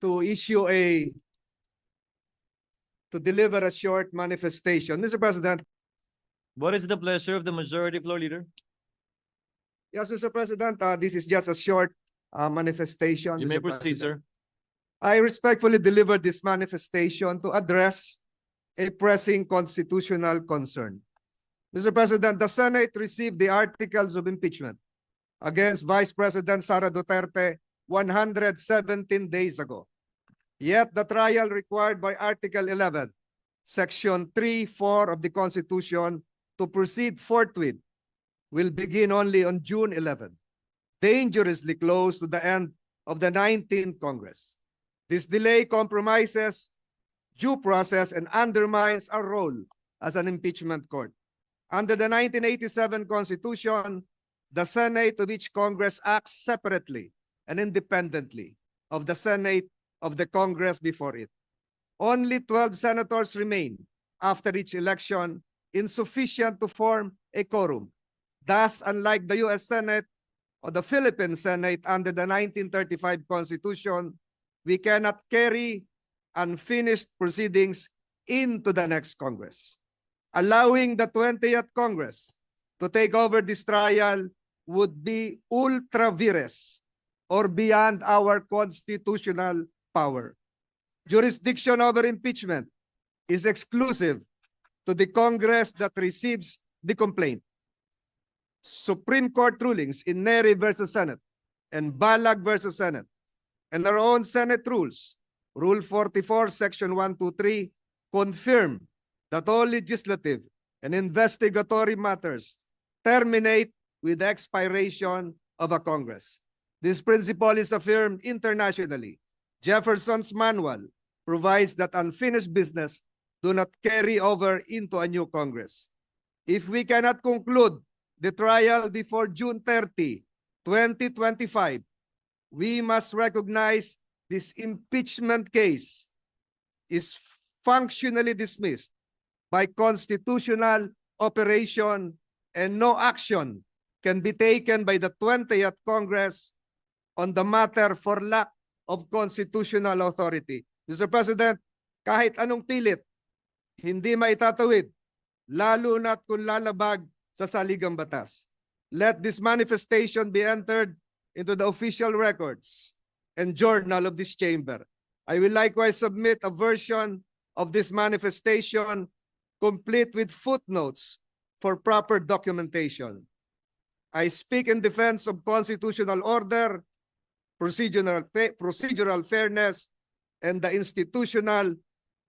to issue a to deliver a short manifestation. Mr. President, What is the pleasure of the majority floor leader? yes, Mr. President, uh, this is just a short uh, manifestation. You may proceed, President. sir. I respectfully deliver this manifestation to address a pressing constitutional concern. Mr. President, the Senate received the articles of impeachment against Vice President Sara Duterte 117 days ago. Yet the trial required by Article 11, Section 3, 4 of the Constitution to proceed forthwith will begin only on June 11, dangerously close to the end of the 19th Congress. This delay compromises due process and undermines our role as an impeachment court. Under the 1987 Constitution, the Senate of each Congress acts separately and independently of the Senate of the Congress before it. Only 12 senators remain after each election, insufficient to form a quorum. Thus, unlike the U.S. Senate or the Philippine Senate under the 1935 Constitution, we cannot carry unfinished proceedings into the next Congress. Allowing the 20th Congress to take over this trial would be ultra vires or beyond our constitutional power. Jurisdiction over impeachment is exclusive to the Congress that receives the complaint. Supreme Court rulings in Neri versus Senate and Balag versus Senate and our own Senate rules, Rule 44, Section 123, confirm that all legislative and investigatory matters terminate with the expiration of a Congress. This principle is affirmed internationally. Jefferson's manual provides that unfinished business do not carry over into a new Congress. If we cannot conclude the trial before June 30, 2025, we must recognize this impeachment case is functionally dismissed by constitutional operation and no action can be taken by the 20th Congress on the matter for lack of constitutional authority. Mr. President, kahit anong pilit, hindi maitatawid, lalo na't kung lalabag sa saligang batas. Let this manifestation be entered into the official records and journal of this chamber. I will likewise submit a version of this manifestation complete with footnotes for proper documentation. I speak in defense of constitutional order, procedural, procedural fairness, and the institutional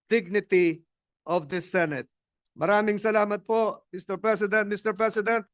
dignity of the Senate. Maraming salamat po, Mr. President. Mr. President,